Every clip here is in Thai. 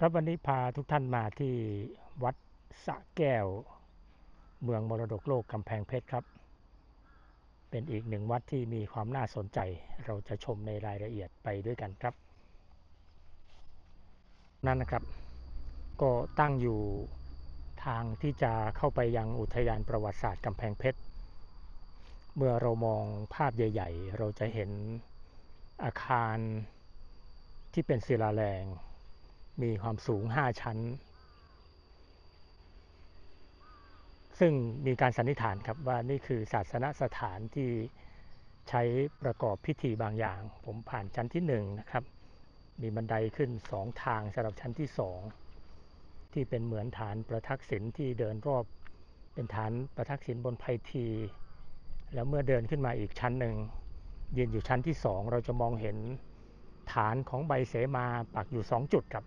ครับวันนี้พาทุกท่านมาที่วัดสะแก้ว เมืองมรดกโลกกำแพงเพชรครับ เป็นอีกหนึ่งวัดที่มีความน่าสนใจ เราจะชมในรายละเอียดไปด้วยกันครับ นั่นนะครับ ก็ตั้งอยู่ทางที่จะเข้าไปยังอุทยานประวัติศาสตร์กำแพงเพชร เมื่อเรามองภาพใหญ่ ๆ เราจะเห็นอาคารที่เป็นศิลาแรง มีความสูง 5 ชั้น ซึ่งมีการสันนิษฐานครับว่านี่คือศาสนสถานที่ใช้ประกอบพิธีบางอย่าง ผมผ่านชั้นที่1นนะครับ มีบันไดขึ้นสองทางสำหรับชั้นที่สองที่เป็นเหมือนฐานประทักษิณที่เดินรอบเป็นฐานประทักษิณบนไพที แล้วเมื่อเดินขึ้นมาอีกชั้นหนึ่งยืนอยู่ชั้นที่สองเราจะมองเห็นฐานของใบเสมาปักอยู่สองจุดครับ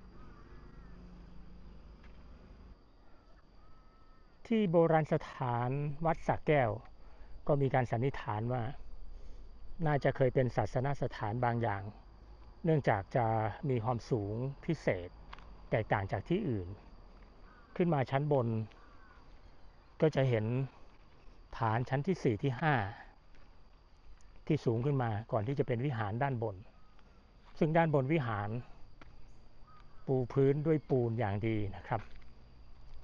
ที่โบราณสถานวัดสักแก้ว ก็มีการสันนิษฐานว่า น่าจะเคยเป็นศาสนสถานบางอย่าง เนื่องจากจะมีความสูงพิเศษ แตกต่างจากที่อื่น ขึ้นมาชั้นบน ก็จะเห็นฐานชั้นที่ 4 ที่ 5 ที่สูงขึ้นมาก่อนที่จะเป็นวิหารด้านบน ซึ่งด้านบนวิหาร ปูพื้นด้วยปูนอย่างดีนะครับ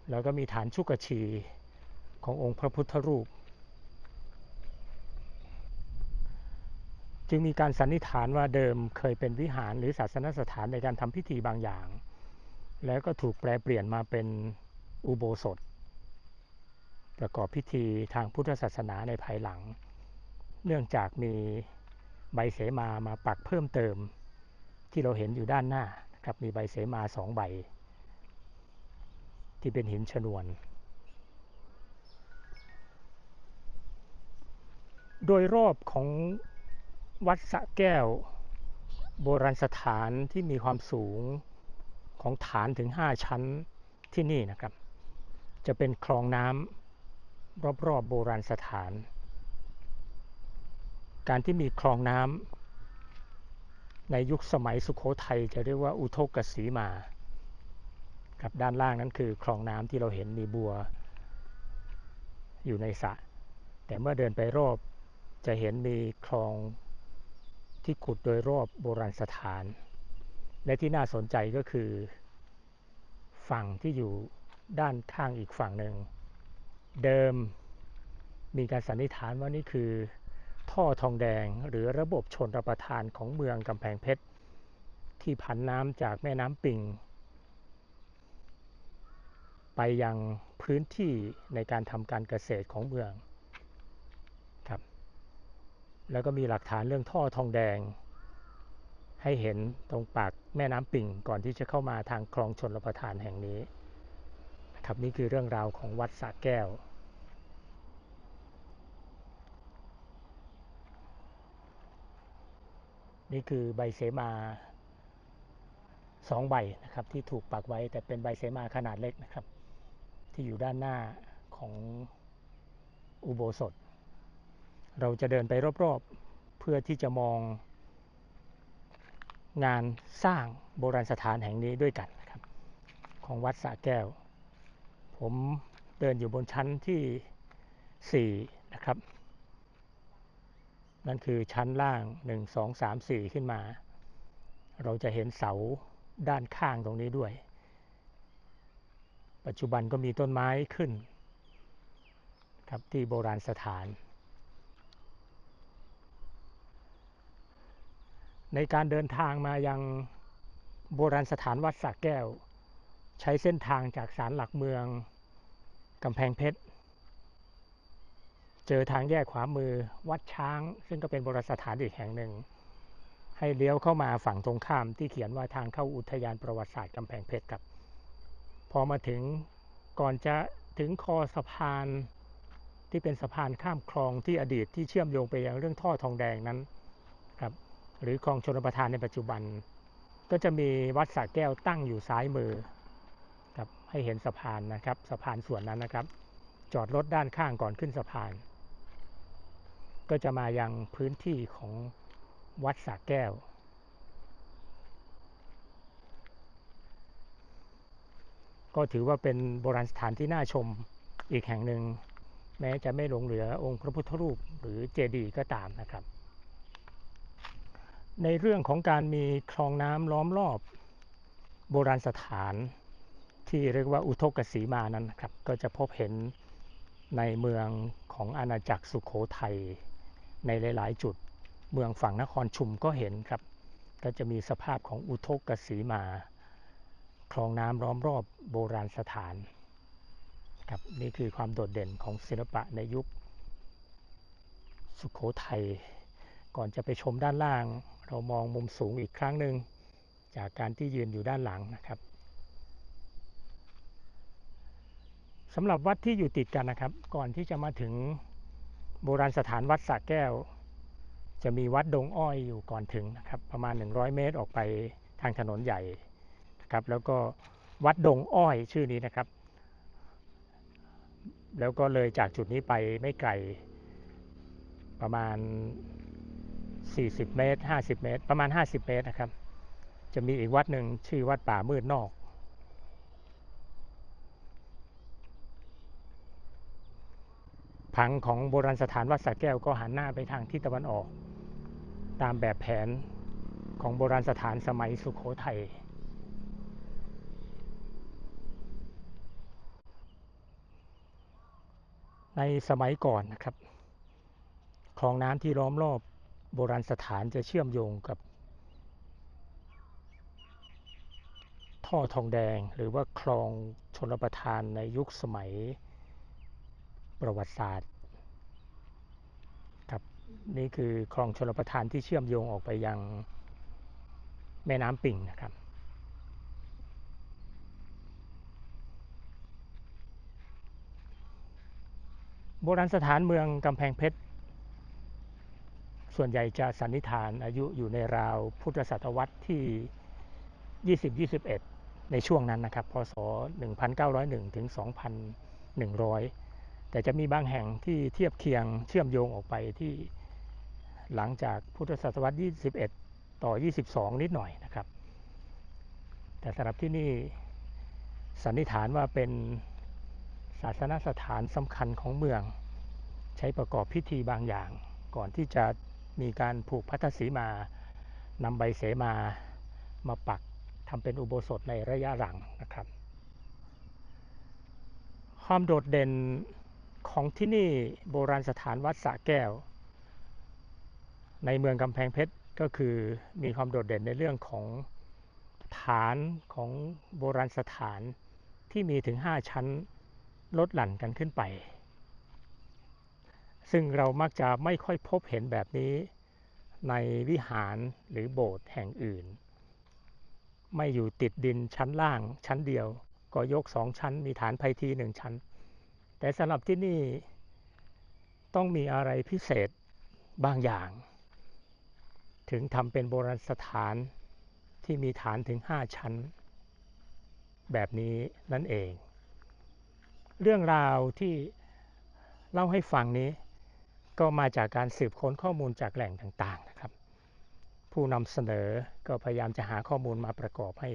แล้วก็มีฐานชุกชีขององค์พระพุทธรูป จึงมีการสันนิษฐานว่าเดิมเคยเป็นวิหารหรือศาสนสถานในการทำพิธีบางอย่าง แล้วก็ถูกแปลเปลี่ยนมาเป็นอุโบสถ ประกอบพิธีทางพุทธศาสนาในภายหลัง เนื่องจากมีใบเสมามาปักเพิ่มเติมที่เราเห็นอยู่ด้านหน้าครับมีใบเสมาสองใบ ที่เป็นหินชนวน โดยรอบของวัดสะแก้ว โบราณสถานที่มีความสูงของฐานถึง 5 ชั้นที่นี่นะครับ จะเป็นคลองน้ำรอบๆบโบราณสถาน การที่มีคลองน้ำในยุคสมัยสุขโขทัยจะเรียกว่าอุทกสีมา ครับด้านล่างนั้นคือคลองน้ำที่เราเห็นมีบัว อยู่ในสระแต่เมื่อเดินไปรอบจะเห็นมีคลองที่ขุดโดยรอบโบราณสถาน และที่น่าสนใจก็คือ ฝั่งที่อยู่ด้านข้างอีกฝั่งหนึ่ง เดิมมีการสันนิษฐานว่านี่คือท่อทองแดงหรือระบบชนรับประทานของเมืองกำแพงเพชร ที่ผันน้ำจากแม่น้ำปิง ไปยังพื้นที่ในการทำการเกษตรของเมืองครับแล้วก็มีหลักฐานเรื่องท่อทองแดง ให้เห็นตรงปากแม่น้ำปิ่งก่อนที่จะเข้ามาทางคลองชนรประทานแห่งนี้ครับนี่คือเรื่องราวของวัดสระแก้ว นี่คือใบเสมาสองใบนะครับที่ถูกปักไว้แต่เป็นใบเสมาขนาดเล็กนะครับ ที่อยู่ด้านหน้าของอุโบสถ เราจะเดินไปรอบๆ เพื่อที่จะมองงานสร้างโบราณสถานแห่งนี้ด้วยกันนะครับ ของวัดสะแก้ว ผมเดินอยู่บนชั้นที่ 4 นะครับ นั่นคือชั้นล่าง 1 2 3 4 ขึ้นมา เราจะเห็นเสาด้านข้างตรงนี้ด้วย ปัจจุบันก็มีต้นไม้ขึ้น ครับที่โบราณสถาน ในการเดินทางมายังโบราณสถานวัดสักแก้ว ใช้เส้นทางจากศาลหลักเมืองกำแพงเพชร เจอทางแยกขวามือวัดช้าง ซึ่งก็เป็นโบราณสถานอีกแห่งหนึ่ง ให้เลี้ยวเข้ามาฝั่งตรงข้ามที่เขียนว่าทางเข้าอุทยานประวัติศาสตร์กำแพงเพชรครับ อมาถึงก่อนจะถึงคอสะพานที่เป็นสะพานข้ามคลองที่อดีตที่เชื่อมโยงไปยังเรื่องท่อทองแดงนั้นครับหรือคลองชนประทานในปัจจุบัน ก็จะมีวัดสระแก้วตั้งอยู่ซ้ายมือครับให้เห็นสะพานนะครับสะพานส่วนนั้นนะครับ จอดรถด้านข้างก่อนขึ้นสะพาน ก็จะมายังพื้นที่ของวัดสระแก้ว ก็ถือว่าเป็นโบราณสถานที่น่าชมอีกแห่งหนึ่ง แม้จะไม่หลงเหลือองค์พระพุทธรูปหรือเจดีย์ก็ตามนะครับ ในเรื่องของการมีคลองน้ำล้อมรอบโบราณสถานที่เรียกว่าอุทกสีมานั้นนะครับ ก็จะพบเห็นในเมืองของอาณาจักรสุขโขทัยในหลาย ๆ จุดเมืองฝั่งนครชุมก็เห็นครับ ก็จะมีสภาพของอุทกสีมา คลองน้ำล้อมรอบโบราณสถานครับนี่คือความโดดเด่นของศิลปะในยุคสุขโขทัยก่อนจะไปชมด้านล่าง เรามองมุมสูงอีกครั้งหนึ่งจากการที่ยืนอยู่ด้านหลังนะครับสำหรับวัดที่อยู่ติดกันนะครับ ก่อนที่จะมาถึงโบราณสถานวัดสระแก้ว จะมีวัดดงอ้อยอยู่ก่อนถึงนะครับ ประมาณ 100 เมตรออกไปทางถนนใหญ่ ครับแล้วก็วัดดงอ้อยชื่อนี้นะครับ แล้วก็เลยจากจุดนี้ไปไม่ไกลประมาณ 40 เมตร 50 เมตร ประมาณ 50 เมตรนะครับ จะมีอีกวัดหนึ่งชื่อวัดป่ามืดนอกผังของโบราณสถานวัดสระแก้วก็หันหน้าไปทางทิศตะวันออก ตามแบบแผนของโบราณสถานสมัยสุขโขทัย ในสมัยก่อนนะครับคลองน้ำที่ล้อมรอบโบราณสถานจะเชื่อมโยงกับ ท่อทองแดงหรือว่าคลองชนประทานในยุคสมัยประวัติศาสตร์ครับนี่คือคลองชลประทานที่เชื่อมโยงออกไปยังแม่น้ำปิ่งนะครับ โบราณสถานเมืองกำแพงเพชร ส่วนใหญ่จะสันนิษฐานอายุอยู่ในราวพุทธศตวรรษที่ 20-21 ในช่วงนั้นนะครับ พศ 1901 ถึง 2100 แต่จะมีบางแห่งที่เทียบเคียงเชื่อมโยงออกไปที่หลังจากพุทธศตวรรษ 21 ต่อ 22 นิดหน่อยนะครับ แต่สำหรับที่นี่สันนิษฐานว่าเป็นาสนสถานสำคัญของเมือง ใช้ประกอบพิธีบางอย่าง ก่อนที่จะมีการผูกพัทธสีมานำใบเสมามาปักทำเป็นอุโบสถในระยะหลังนะครับ ความโดดเด่นของที่นี่โบราณสถานวัดสะแก้ว ในเมืองกำแพงเพชรก็คือมีความโดดเด่นในเรื่องของฐานของโบราณสถานที่มีถึง 5 ชั้น ลดหลั่นกันขึ้นไป ซึ่งเรามักจะไม่ค่อยพบเห็นแบบนี้ในวิหารหรือโบสถ์แห่งอื่น ไม่อยู่ติดดินชั้นล่างชั้นเดียว ก็ยกสองชั้นมีฐานไพทีหนึ่งชั้น แต่สำหรับที่นี่ต้องมีอะไรพิเศษบางอย่าง ถึงทำเป็นโบราณสถานที่มีฐานถึง 5 ชั้น แบบนี้นั่นเอง เรื่องราวที่เล่าให้ฟังนี้ ก็มาจากการสืบค้นข้อมูลจากแหล่งต่างๆนะครับ ผู้นำเสนอก็พยายามจะหาข้อมูลมาประกอบให้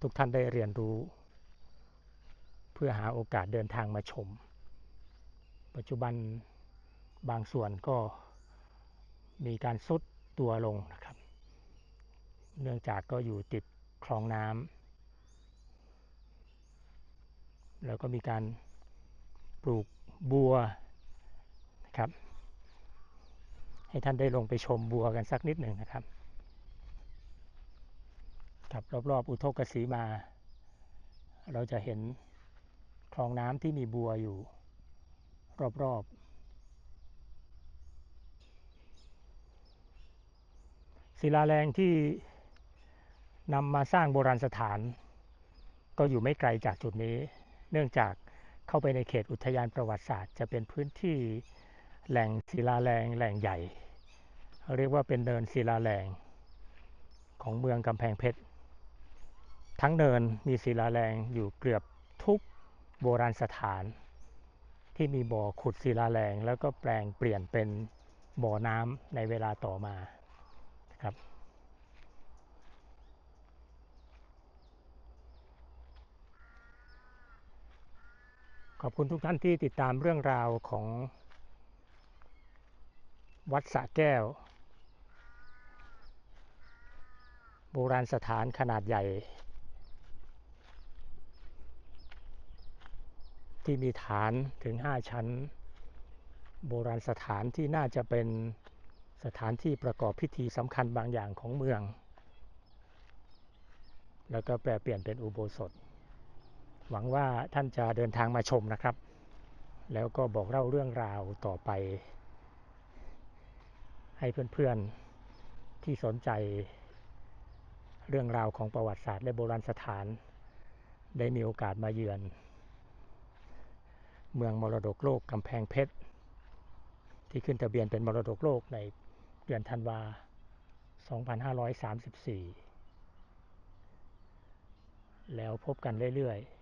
ทุกท่านได้เรียนรู้ เพื่อหาโอกาสเดินทางมาชม ปัจจุบันบางส่วนก็มีการซุดตัวลงนะครับ เนื่องจากก็อยู่ติดคลองน้ำแล้วก็มีการ ลูกบัวนะครับ ให้ท่านได้ลงไปชมบัวกันสักนิดหนึ่งนะครับครับรอบๆ อุทกศีมา เราจะเห็นคลองน้ำที่มีบัวอยู่ รอบๆ ศิลาแรงที่นำมาสร้างโบราณสถาน ก็อยู่ไม่ไกลจากจุดนี้ เนื่องจาก เข้าไปในเขตอุทยานประวัติศาสตร์ จะเป็นพื้นที่แหล่งศิลาแรงแหล่งใหญ่ เรียกว่าเป็นเนินศิลาแรงของเมืองกำแพงเพชร ทั้งเนินมีศิลาแรงอยู่เกือบทุกโบราณสถาน ที่มีบ่อขุดศิลาแรงแล้วก็แปลงเปลี่ยนเป็นบ่อน้ำในเวลาต่อมาครับ อบคุณทุกท่านที่ติดตามเรื่องราวของ วัดสะแก้ว โบราณสถานขนาดใหญ่ ที่มีฐานถึง 5 ชั้น โบราณสถานที่น่าจะเป็นสถานที่ประกอบพิธีสำคัญบางอย่างของเมือง แล้วก็แปลเปลี่ยนเป็นอุโบสถ หวังว่าท่านจะเดินทางมาชมนะครับ แล้วก็บอกเล่าเรื่องราวต่อไป ให้เพื่อนๆที่สนใจ เรื่องราวของประวัติศาสตร์และโบราณสถาน ได้มีโอกาสมาเยือน เมืองมรดกโลกกำแพงเพชร ที่ขึ้นทะเบียนเป็นมรดกโลกในเดือนธันวา 2534 แล้วพบกันเรื่อยๆ